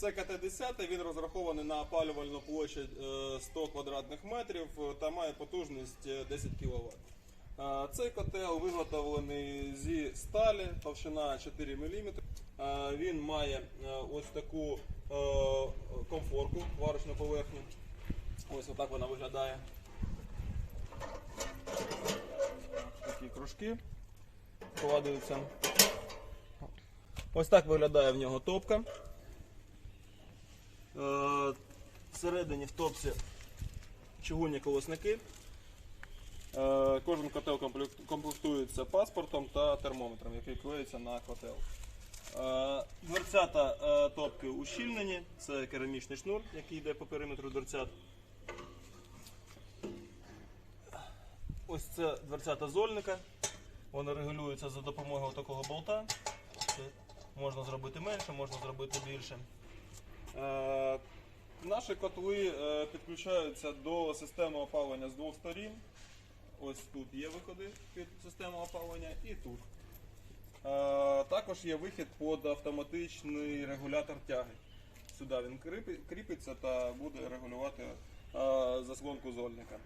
Це КТ-10, він розрахований на опалювальну площадь е, 100 квадратних метрів е, та має потужність е, 10 кВт. Е, Цей котел виготовлений зі сталі, товщина 4 мм. Він має е, ось таку е, комфорку, варочну поверхню. Ось отак вона виглядає. Такі кружки складуються. Ось так виглядає в нього топка. Всередині в топці чугунні колосники. Е, Кожен котел комплектується паспортом та термометром, який клеїться на котел. Е, Дверцята е, топки ущільнені, це керамічний шнур, який йде по периметру дверцят. Ось це дверцята зольника. Вони регулюються за допомогою такого болта. Можна зробити менше, можна зробити більше. Наші котли е, підключаються до системи опалення з двох сторін. Ось тут є виходи під систему опалення і тут. Е, Також є вихід під автоматичний регулятор тяги. Сюди він кріпиться та буде регулювати е, заслонку зольника.